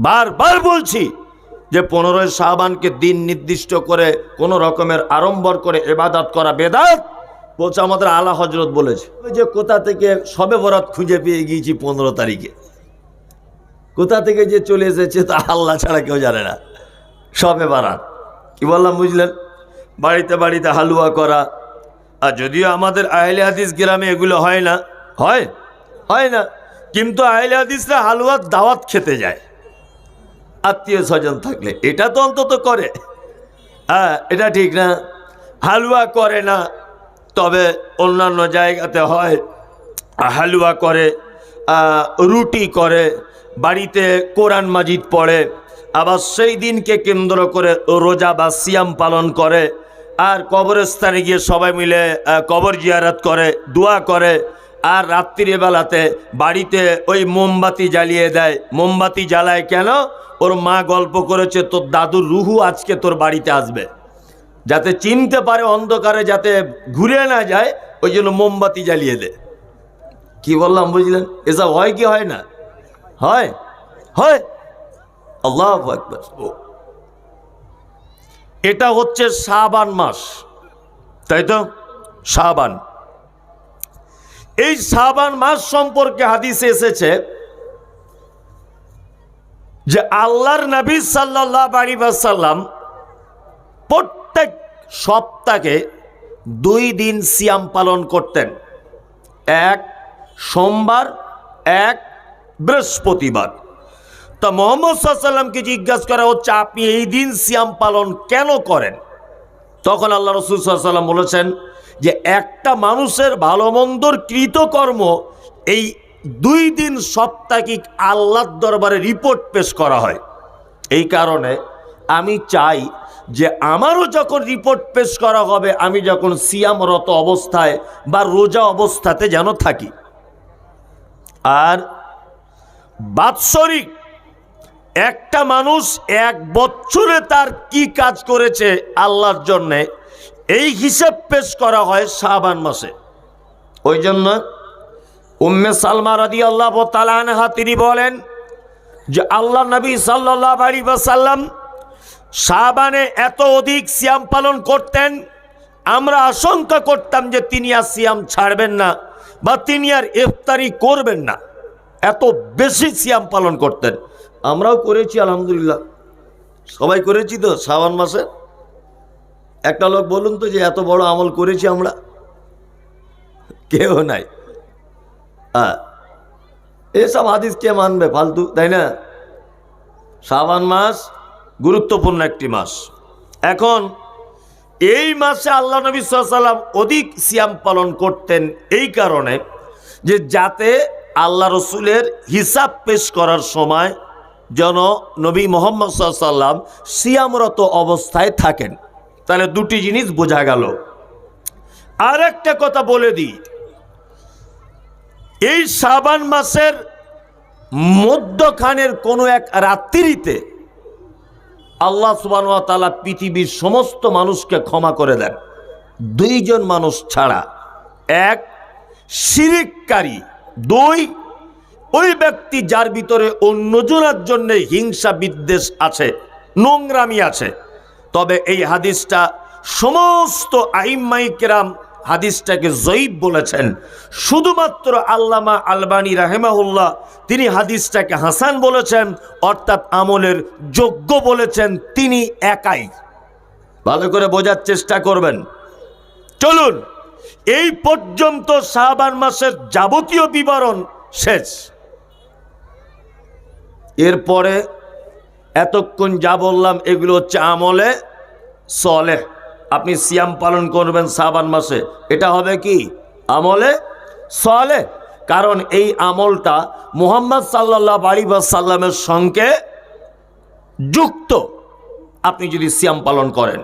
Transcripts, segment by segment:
বারবার বলছি যে পনেরোই শাহবানকে দিন নির্দিষ্ট করে কোন রকমের আড়ম্বর করে এবাদত করা বেদাত বলছে আমাদের আলা হজরত বলেছে। যে কোথা থেকে সবে বরাত খুঁজে পেয়ে গিয়েছি পনেরো তারিখে। কোথা থেকে যে চলে এসেছে তা আল্লাহ ছাড়া কেউ জানে না। সবে বারাত। কি বললাম, বুঝলেন? বাড়িতে বাড়িতে হালুয়া করা। আর যদিও আমাদের আহলে হাদিস গ্রামে এগুলো হয় না, হয় হয় না। কিন্তু আহলে হাদিসরা হালুয়ার দাওয়াত খেতে যায়। আত্মীয় স্বজন থাকলে। এটা তো অন্তত করে। হ্যাঁ এটা ঠিক না। হালুয়া করে না। তবে অন্যান্য জায়গাতে হয়, হালুয়া করে রুটি করে, বাড়িতে কোরআন মাজিদ পড়ে, আবার সেই দিনকে কেন্দ্র করে রোজা বা সিয়াম পালন করে, আর কবরস্থানে গিয়ে সবাই মিলে কবর জিয়ারত করে, দোয়া করে আর রাত্রিবেলাতে বাড়িতে ওই মোমবাতি জ্বালিয়ে দেয়। মোমবাতি জ্বালায় কেন? ওর মা গল্প করেছে, তোর দাদুর রুহু আজকে তোর বাড়িতে আসবে। যাতে চিনতে পারে অন্ধকারে, যাতে ঘুরে না যায়, ওই জন্য মোমবাতি জ্বালিয়ে দে কি বললাম, বুঝলেন? এসব হয় কি হয় না? হয়? হয়? আল্লাহ এটা হচ্ছে শাবান মাস। তাই তো? শাবান। এই সাবান মাস সম্পর্কে হাদিসে এসেছে যে আল্লাহর নবী সাল্লাহ আলী সাল্লাম প্রত্যেক সপ্তাহে দুই দিন সিয়াম পালন করতেন। এক সোমবার, এক বৃহস্পতিবার। তা মোহাম্মদ সাল্লামকে জিজ্ঞাসা করা হচ্ছে, আপনি এই দিন সিয়াম পালন কেন করেন? তখন আল্লাহ রসুল সাল্লাম বলেছেন যে একটা মানুষের ভালো মন্দর কৃতকর্ম এই দুই দিন সপ্তাহিক আল্লাহর দরবারে রিপোর্ট পেশ করা হয়। এই কারণে আমি চাই যে আমারও যখন রিপোর্ট পেশ করা হবে, আমি যখন সিয়ামরত অবস্থায় বা রোজা অবস্থাতে যেন থাকি। আর বাৎসরিক একটা মানুষ এক বছরে তার কি কাজ করেছে আল্লাহর জন্যে এই হিসেব পেশ করা হয় শাবান মাসে। ওই জন্য উম্মে সালমা রাদি আল্লাহ তালানহা তিনি বলেন যে আল্লাহ নবী সাল্লাহ আলী সাল্লাম শাবানে এত অধিক সিয়াম পালন করতেন, আমরা আশঙ্কা করতাম যে তিনি আর সিয়াম ছাড়বেন না বা তিনি আর ইফতারি করবেন না। এত বেশি সিয়াম পালন করতেন। আমরাও করেছি, আলহামদুলিল্লাহ। সবাই করেছি তো শ্রাবণ মাসে? একটা লোক বলুন তো যে এত বড় আমল করেছি আমরা? কেউ নাই। হ্যাঁ। এসব হাদিস কে মানবে ফালতু, তাই না? শ্রাবণ মাস গুরুত্বপূর্ণ একটি মাস। এখন এই মাসে আল্লাহ নবী সাল্লাম অধিক সিয়াম পালন করতেন এই কারণে যে যাতে আল্লাহ রসুলের হিসাব পেশ করার সময় যেন নবী মোহাম্মদ সাল্লাম সিয়ামরত অবস্থায় থাকেন। তাহলে দুটি জিনিস বোঝা গেল। আর একটা কথা বলে দিই। এই শ্রাবান মাসের মধ্যখানের কোনো এক রাত্রিতে আল্লাহ সুবান পৃথিবীর সমস্ত মানুষকে ক্ষমা করে দেন। দুইজন মানুষ ছাড়া। এক, শিরিককারী। দুই, ওই ব্যক্তি যার ভিতরে অন্যজনের জন্য হিংসা বিদ্বেষ আছে, নোংরামি আছে। তবে এই হাদিসটা সমস্ত আইম্মাইকেরাম হাদিসটাকে জয়ীব বলেছেন। শুধুমাত্র আল্লামা আলবানী রাহেমাহুল্লাহ তিনি হাদিসটাকে হাসান বলেছেন, অর্থাৎ আমলের যোগ্য বলেছেন, তিনি একাই। ভালো করে বোঝার চেষ্টা করবেন। চলুন, এই পর্যন্ত শাহবান মাসের যাবতীয় বিবরণ শেষ। এরপরে এতক্ষণ যা বললাম, এগুলো হচ্ছে আমলে সলে আপনি সিয়াম পালন করবেন সাবান মাসে। এটা হবে কি? আমলে সলে কারণ এই আমলটা মুহাম্মদ সাল্লাহ বাড়ি সাল্লামের সঙ্গে যুক্ত। আপনি যদি সিয়াম পালন করেন।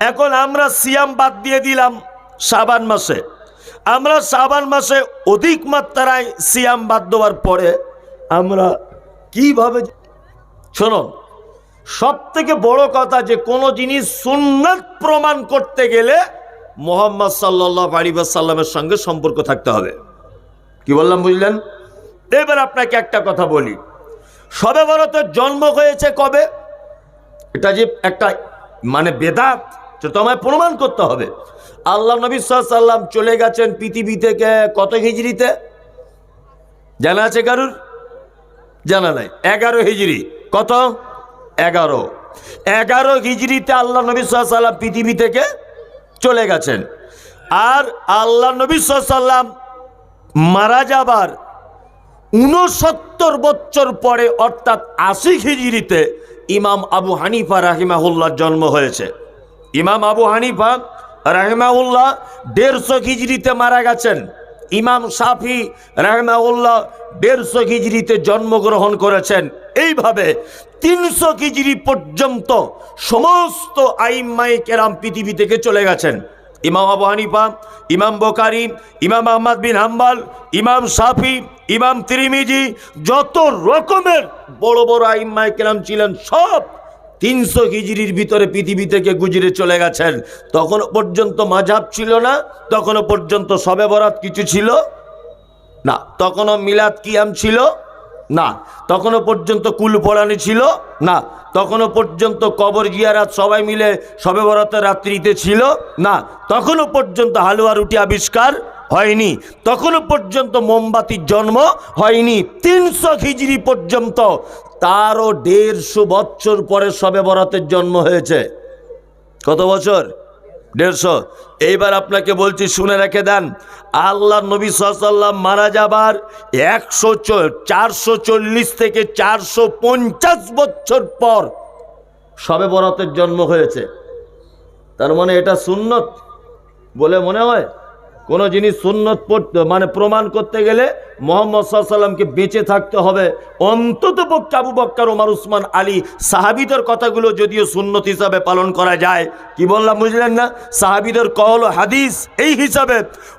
এখন আমরা সিয়াম বাদ দিয়ে দিলাম সাবান মাসে। আমরা সাবান মাসে অধিক মাত্রায় সিয়াম বাদ দেওয়ার পরে আমরা কীভাবে শুনুন সব থেকে বড় কথা যে কোনো জিনিস সুন্নাত প্রমাণ করতে গেলে মোহাম্মদ সাল্লাহ সাল্লামের সঙ্গে সম্পর্ক থাকতে হবে। কি বললাম, বুঝলেন? এবার আপনাকে একটা কথা বলি। সবে বরতের জন্ম হয়েছে কবে? এটা যে একটা মানে বেদাত তো তোমায় প্রমাণ করতে হবে। আল্লাহ নবী সাল্লাম চলে গেছেন পৃথিবী থেকে কত হিজড়িতে? জানা আছে কারুর? জানা নাই। এগারো হিজড়ি। কত? এগারো। এগারো হিজড়িতে আল্লাহ নবী সাল্লাম পৃথিবী থেকে চলে গেছেন। আর আল্লাহ নবী সাল্লাম মারা যাবার উনসত্তর বছর পরে, অর্থাৎ আশি হিজড়িতে ইমাম আবু হানিফা রাহিমাহুল্লার জন্ম হয়েছে। ইমাম আবু হানিফা রাহিমাহুল্লাহ দেড়শো হিজড়িতে মারা গেছেন। ইমাম সাফি রাহমাউল্লাহ দেড়শো হিজড়িতে জন্মগ্রহণ করেছেন। এইভাবে তিনশো হিজড়ি পর্যন্ত সমস্ত আইম্মাই কেরাম পৃথিবী থেকে চলে গেছেন। ইমাম আবু হানিফা, ইমাম বোকারি ইমাম আহমদ বিন হাম্বাল, ইমাম সাফি, ইমাম তিরিমিজি, যত রকমের বড় বড় আইম্মাই কেরাম ছিলেন, সব তিনশো হিজড়ির ভিতরে পৃথিবী থেকে গুজরে চলে গেছেন। তখনও পর্যন্ত মাঝাব ছিল না, তখনও পর্যন্ত সবে বরাত কিছু ছিল না। তখনও মিলাদ কিয়াম ছিল না। তখনও পর্যন্ত কুল পড়ানি ছিল না। তখনও পর্যন্ত কবর জিয়ারাত সবাই মিলে সবে বরাতের রাত্রিতে ছিল না। তখনও পর্যন্ত হালুয়া রুটি আবিষ্কার হয়নি। তখনও পর্যন্ত মোমবাতির জন্ম হয়নি। তিনশো খিজড়ি পর্যন্ত। তারও দেড়শো বছর পরে সবে বরাতের জন্ম হয়েছে। কত বছর? দেড়শো। এইবার আপনাকে বলছি, শুনে রেখে দেন। আল্লাহ নবী সাল্লাম মারা যাবার একশো চারশো চল্লিশ থেকে চারশো পঞ্চাশ বছর পর সবে বরাতের জন্ম হয়েছে। তার মানে এটা সুন্নত বলে মনে হয়? কোনো জিনিস সুন্নত পড়তে মানে প্রমাণ করতে গেলে মোহাম্মদ সাল্লামকে বেঁচে থাকতে হবে। অন্তত পক্ষে আবু বক্কর, ওমর, উসমান, আলী সাহাবিদের কথাগুলো যদিও সুন্নত হিসাবে পালন করা যায়, কি বললাম বুঝলেন না? সাহাবিদের কহল হাদিস এই হিসাবে,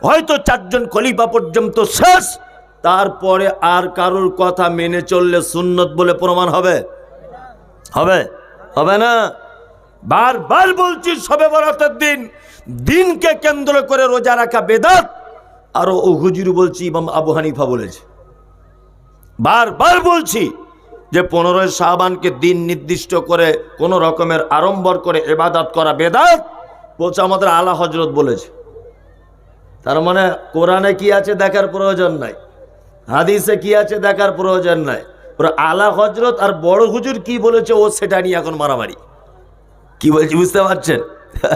হয়তো চারজন খলিফা পর্যন্ত শেষ, তারপরে আর কারোর কথা মেনে চললে সুন্নত বলে প্রমাণ হবে। হবে? হবে না? বারবার বলছি, সবে বরাতের দিন দিনকে কেন্দ্র করে রোজা রাখা বেদাত। আরও ও হুজুর বলছি, ইমাম আবু হানিফা বলেছে। বারবার বলছি যে পনেরোই শাহবানকে দিন নির্দিষ্ট করে কোন রকমের আড়ম্বর করে এবাদাত করা বেদাত, বলছে আমাদের আলা হজরত বলেছে। তার মানে কোরআনে কি আছে দেখার প্রয়োজন নাই, হাদিসে কি আছে দেখার প্রয়োজন নাই। ওরা আলা হজরত আর বড় হুজুর কি বলেছে, ও সেটা নিয়ে এখন মারামারি। কি বলছি বুঝতে পারছেন?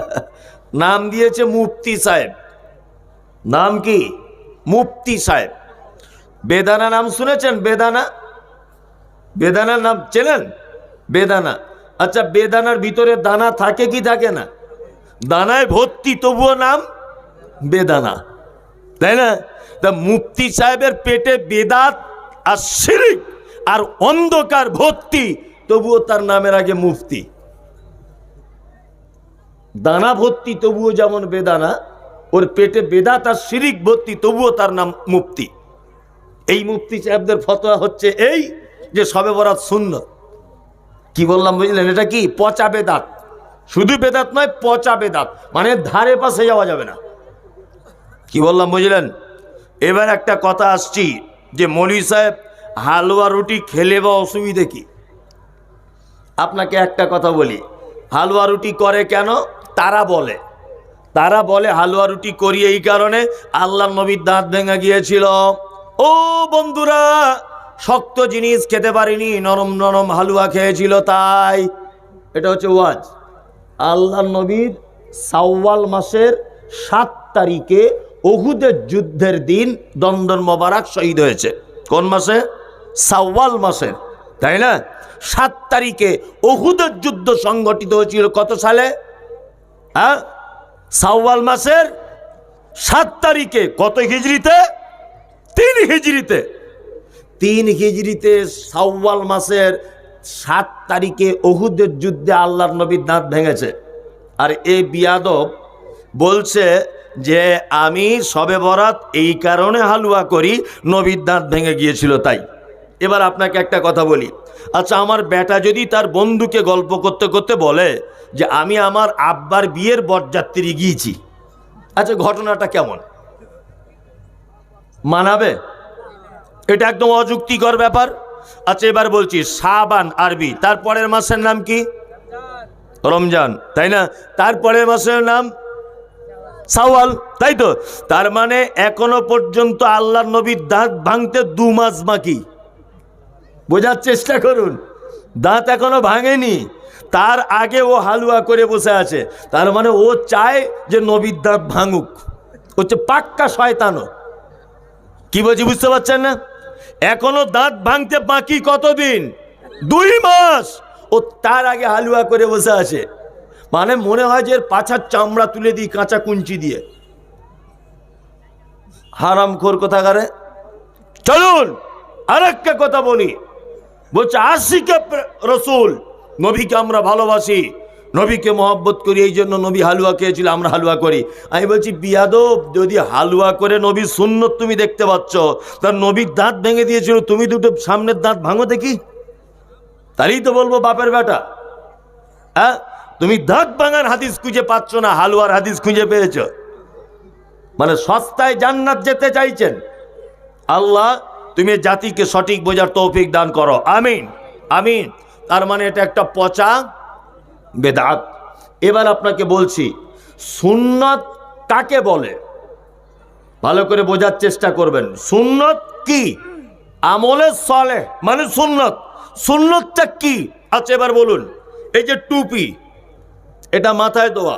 নাম দিয়েছে মুফতি সাহেব। নাম কি? মুফতি সাহেব। বেদানা নাম শুনেছেন? বেদানা? বেদানার নাম চেনেন? বেদানা। আচ্ছা বেদানার ভিতরে দানা থাকে কি থাকে না? দানায় ভর্তি, তবুও নাম বেদানা। তাই না? তা মুফতি সাহেবের পেটে বেদাত আর শিরিক আর অন্ধকার ভর্তি, তবুও তার নামের আগে মুফতি। দানা ভর্তি, তবুও যেমন বেদানা, ওর পেটে বেদা তার শিরিক ভর্তি, তবুও তার নাম মুফতি। এই মুফতি সাহেবদের ফতোয়া হচ্ছে এই যে সবে বরাত শূন্য কি বললাম, বুঝলেন? এটা কি? পচা বেদাত। শুধু বেদাত নয়, পচা বেদাত। মানে ধারে পাশে যাওয়া যাবে না। কি বললাম, বুঝলেন? এবার একটা কথা আসছি যে মলি সাহেব, হালুয়া রুটি খেলে বা অসুবিধে কি? আপনাকে একটা কথা বলি। হালুয়া রুটি করে কেন? তারা বলে। তারা বলে, হালুয়া রুটি করি এই কারণে আল্লাহ নবীর দাঁত ভেঙে গিয়েছিল। ও বন্ধুরা, শক্ত জিনিস খেতে পারিনি, নরম নরম হালুয়া খেয়েছিল তাই। এটা হচ্ছে ওয়াজ। আল্লাহ নবীর সাওয়াল মাসের সাত তারিখে অহুদের যুদ্ধের দিন দন্দন মোবারক শহীদ হয়েছে। কোন মাসে? সাওয়াল মাসের তাই না? সাত তারিখে অহুদের যুদ্ধ সংগঠিত হয়েছিল কত সালে? হ্যাঁ? সাওয়াল মাসের সাত তারিখে কত হিজড়িতে? তিন হিজড়িতে। তিন হিজড়িতে সাওয়াল মাসের সাত তারিখে অহুদের যুদ্ধে আল্লাহর নবীর দাঁত ভেঙেছে। আর এই বিয়াদব বলছে যে, আমি সবে বরাত এই কারণে হালুয়া করি, নবীর দাঁত ভেঙে গিয়েছিল তাই। এবার আপনাকে একটা কথা বলি। আচ্ছা আমার বেটা যদি তার বন্ধুকে গল্প করতে করতে বলে যে, আমি আমার আব্বার বিয়ের বরযাত্রী গিয়েছি। আচ্ছা ঘটনাটা কেমন? মানাবে? এটা একদম অযুক্তিকর ব্যাপার। আচ্ছা এবার বলছি, শাবান আরবি তারপরের মাসের নাম কি? রমজান, তাই না? তারপরের মাসের নাম সাওয়াল, তাই তো? তার মানে এখনও পর্যন্ত আল্লাহ নবীর দাঁত ভাঙতে দু মাস বাকি। বোঝার চেষ্টা করুন। দাঁত এখনও ভাঙেনি। তার আগে ও হালুয়া করে বসে আছে। তার মানে ও চায় যে নবীর দাঁত ভাঙুক। হচ্ছে পাক্কা শয়তানো কি বলছি বুঝতে পারছেন না? এখনও দাঁত ভাঙতে বাকি কতদিন? দুই মাস। ও তার আগে হালুয়া করে বসে আছে। মানে মনে হয় যে এর পাছার চামড়া তুলে দিই, কাঁচা কুঞ্চি দিয়ে। হারাম খোর কোথাকারে? চলুন আর একটা কথা বলি। বলছে আশিকে রসুল, নবীকে আমরা ভালোবাসি। নবীকে মহব্বত করি, এই জন্য নবী হালুয়া খেয়েছিল, আমরা হালুয়া করি। আমি বলছি, বিয়াদব, যদি হালুয়া করে নবী সুন্নত তুমি দেখতে পাচ্ছ, তার নবীর দাঁত ভেঙে দিয়েছিল, তুমি দুটো সামনের দাঁত ভাঙো দেখি। তাহলেই তো বলব, বাপের বেটা। হ্যাঁ? তুমি দাঁত ভাঙার হাদিস খুঁজে পাচ্ছ না, হালুয়ার হাদিস খুঁজে পেয়েছ। মানে সস্তায় জান্নাত যেতে চাইছেন। আল্লাহ তুমি জাতিকে সঠিক বোঝার তৌফিক দান করো। আমিন। আমিন। তার মানে এটা একটা পচা বেদাত। এবার আপনাকে বলছি, সুন্নত কাকে বলে? ভালো করে বোঝার চেষ্টা করবেন। সুন্নত কি? আমলে সলে মানে সুন্নত। সুন্নতটা কি? আচ্ছা এবার বলুন। এই যে টুপি, এটা মাথায় দেওয়া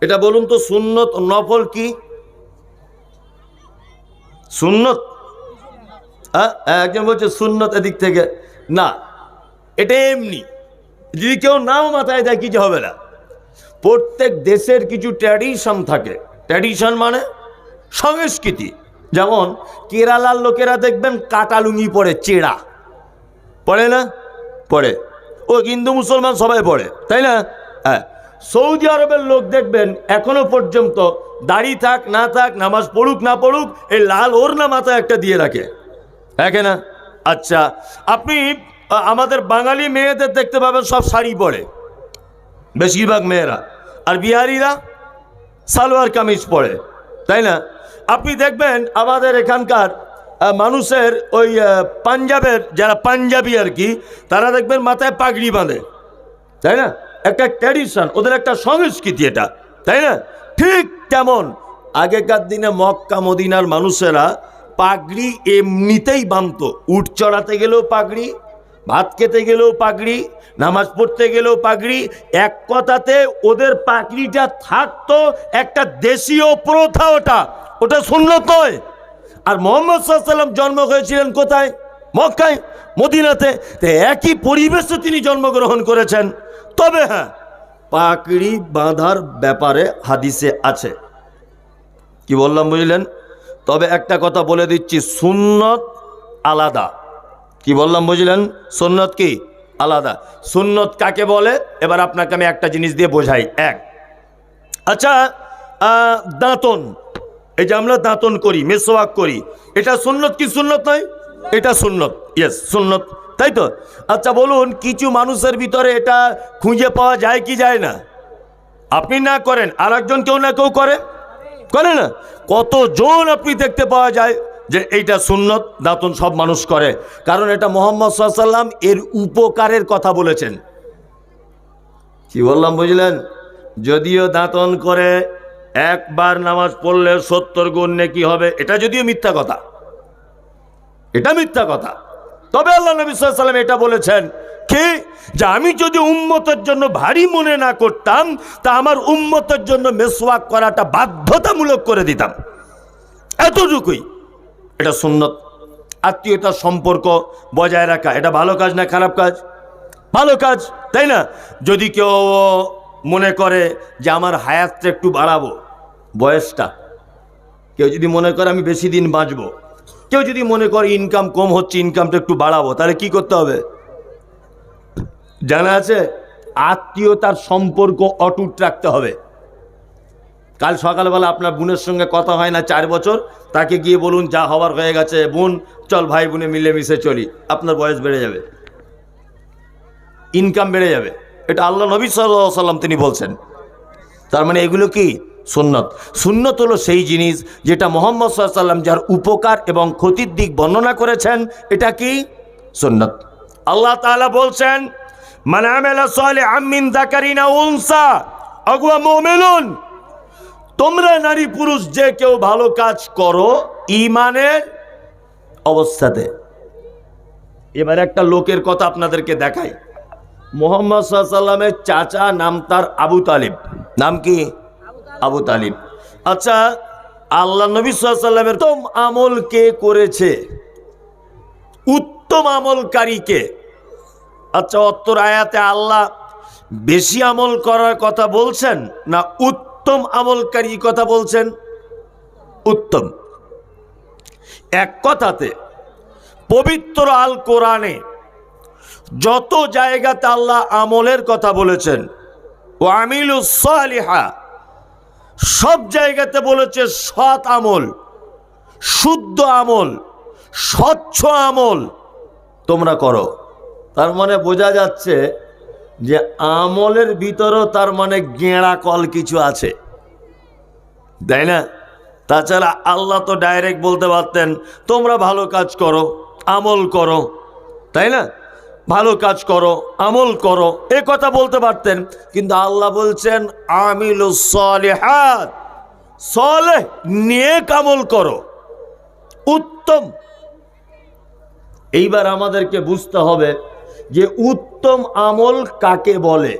এটা বলুন তো, সুন্নত নফল কি? সুন্নত হ্যাঁ একজন বলছে, সুন্নত এদিক থেকে। না, এটা এমনি। যদি কেউ নাও মাথায় দেয়, কিছু হবে না। প্রত্যেক দেশের কিছু ট্র্যাডিশন থাকে। ট্র্যাডিশন মানে সংস্কৃতি। যেমন, কেরালার লোকেরা দেখবেন কাটা লুঙ্গি পরে চেড়া পড়ে না? পড়ে ও হিন্দু, মুসলমান সবাই পড়ে তাই না? হ্যাঁ। সৌদি আরবের লোক দেখবেন এখনও পর্যন্ত দাড়ি থাক, না থাক, নামাজ পড়ুক, না পড়ুক, এই লাল ওর ওড়না মাথায় একটা দিয়ে রাখে। দেখে না আচ্ছা আপনি আমাদের বাঙালি মেয়েদের দেখতে পাবেন সব শাড়ি পরে। বেশিরভাগ মেয়েরা। আর বিহারিরা সালোয়ার কামিজ পরে, তাই না? আপনি দেখবেন আমাদের এখানকার মানুষের ওই পাঞ্জাবের, যারা পাঞ্জাবি আর কি, তারা দেখবেন মাথায় পাগড়ি বাঁধে, তাই না? একটা ট্র্যাডিশন, ওদের একটা সংস্কৃতি এটা, তাই না? ঠিক তেমন। আগেকার দিনে মক্কা, মদিনার মানুষেরা পাগড়ি এমনিতেই বাঁধত উট চড়াতে গেলেও পাগড়ি, ভাত খেতে গেলেও পাগড়ি, নামাজ পড়তে গেলেও পাগড়ি, এক কথাতে ওদের পাগড়িটা থাকতো একটা দেশীয় প্রথা ওটা। ওটা সুন্নত নয়। আর মোহাম্মদ সাল্লাম জন্ম হয়েছিলেন কোথায়? মক্কায়, মদিনাতে। একই পরিবেশে তিনি জন্মগ্রহণ করেছেন। তবে হ্যাঁ পাকড়ি বাঁধার ব্যাপারে হাদিসে আছে। কি বললাম বুঝলেন? তবে একটা কথা বলে দিচ্ছি, সুন্নত আলাদা। কি বললাম বুঝলেন? সুন্নত কি? আলাদা। সুন্নত কাকে বলে? এবার আপনাকে আমি একটা জিনিস দিয়ে বোঝাই। এক। আচ্ছা দাঁতন। এই যে আমরা দাঁতন করি মেসোয়াক করি, এটা সুন্নত কি সুন্নত নয়? এটা সুন্নত। ইয়েস সুন্নত। তাই তো? আচ্ছা বলুন, কিছু মানুষের ভিতরে এটা খুঁজে পাওয়া যায় কি যায় না? আপনি না করেন আর একজন কেউ না কেউ করে। করে না? কতজন আপনি দেখতে পাওয়া যায় যে এইটা সুন্নত, দাঁতন সব মানুষ করে। কারণ এটা মোহাম্মদ সাল্লাম এর উপকারের কথা বলেছেন। কি বললাম, বুঝলেন? যদিও দাঁতন করে একবার নামাজ পড়লে সত্তর গুণ কি হবে, এটা যদিও মিথ্যা কথা। এটা মিথ্যা কথা। তবে আল্লাহ নবী সাল্লাম এটা বলেছেন কি যে আমি যদি উম্মতের জন্য ভারী মনে না করতাম, তা আমার উম্মতের জন্য মেসওয়াক করাটা বাধ্যতামূলক করে দিতাম। এতটুকুই। এটা সুন্নত। আত্মীয়তার সম্পর্ক বজায় রাখা, এটা ভালো কাজ না খারাপ কাজ? ভালো কাজ, তাই না? যদি কেউ মনে করে যে আমার হায়াতটা একটু বাড়াবো, বয়সটা, কেউ যদি মনে করে আমি বেশি দিন বাঁচবো, কেউ যদি মনে করে ইনকাম কম হচ্ছে ইনকামটা একটু বাড়াবো, তাহলে কি করতে হবে? জানা আছে? আত্মীয়তার সম্পর্ক অটুট রাখতে হবে। কাল সকালবেলা আপনার বোনের সঙ্গে কথা হয় না চার বছর, তাকে গিয়ে বলুন, যা হওয়ার হয়ে গেছে, বোন, চল ভাই বোনে মিলেমিশে চলি। আপনার বয়স বেড়ে যাবে। ইনকাম বেড়ে যাবে। এটা আল্লাহ নবী সাল্লাম তিনি বলছেন। তার মানে এগুলো কি? সুন্নত। সুন্নত হলো সেই জিনিস যেটা মোহাম্মদ সাল্লাম যার উপকার এবং ক্ষতির দিক বর্ণনা করেছেন, এটা কি? সুন্নত। আল্লাহ তাআলা বলছেন মান আমিলা সালিহাম মিন যাকারিন উনসা, আগুয়া মুমিনুন। তোমরা নারী পুরুষ যে কেউ ভালো কাজ করো ইমানের অবস্থাতে। এবার একটা লোকের কথা আপনাদেরকে দেখাই। মোহাম্মদ সাল্লামের চাচা নাম তার আবু তালিব। নাম কি? আবু তালিব। আচ্ছা আল্লাহ নবী সাল্লামের উত্তম আমল কে করেছে? উত্তম আমলকারীকে আচ্ছা অত্তর আয়াতে আল্লাহ বেশি আমল করার কথা বলছেন না উত্তম আমলকারী কথা বলছেন? উত্তম। এক কথাতে, পবিত্র আল কোরআনে যত জায়গাতে আল্লাহ আমলের কথা বলেছেন, ও আমিলু সালিহা, সব জায়গাতে বলেছে সৎ আমল, শুদ্ধ আমল, স্বচ্ছ আমল তোমরা করো। তার মানে বোঝা যাচ্ছে যে আমলের ভিতরেও তার মানে গেঁড়া কল কিছু আছে। তাই না? তাছাড়া আল্লাহ তো ডাইরেক্ট বলতে পারতেন, তোমরা ভালো কাজ করো, আমল করো। তাই না? ভালো কাজ করো, আমল করো। এ কথা বলতে পারতেন, কিন্তু আল্লাহ বলছেন আমিল সলেহ, নেক আমল করো। উত্তম। এইবার আমাদেরকে বুঝতে হবে যে উত্তম আমল কাকে বলে?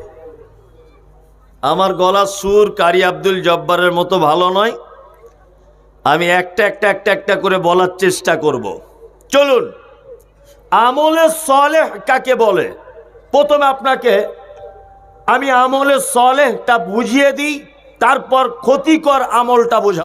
আমার গলা সুর কারি আব্দুল জব্বারের মতো ভালো নয়। আমি একটা একটা একটা একটা করে বলার চেষ্টা করব। চলুন, আমলে সলেহ কাকে বলে? প্রথমে আপনাকে আমি আমলে সলেহটা বুঝিয়ে দিই, তারপর ক্ষতিকর আমলটা বোঝা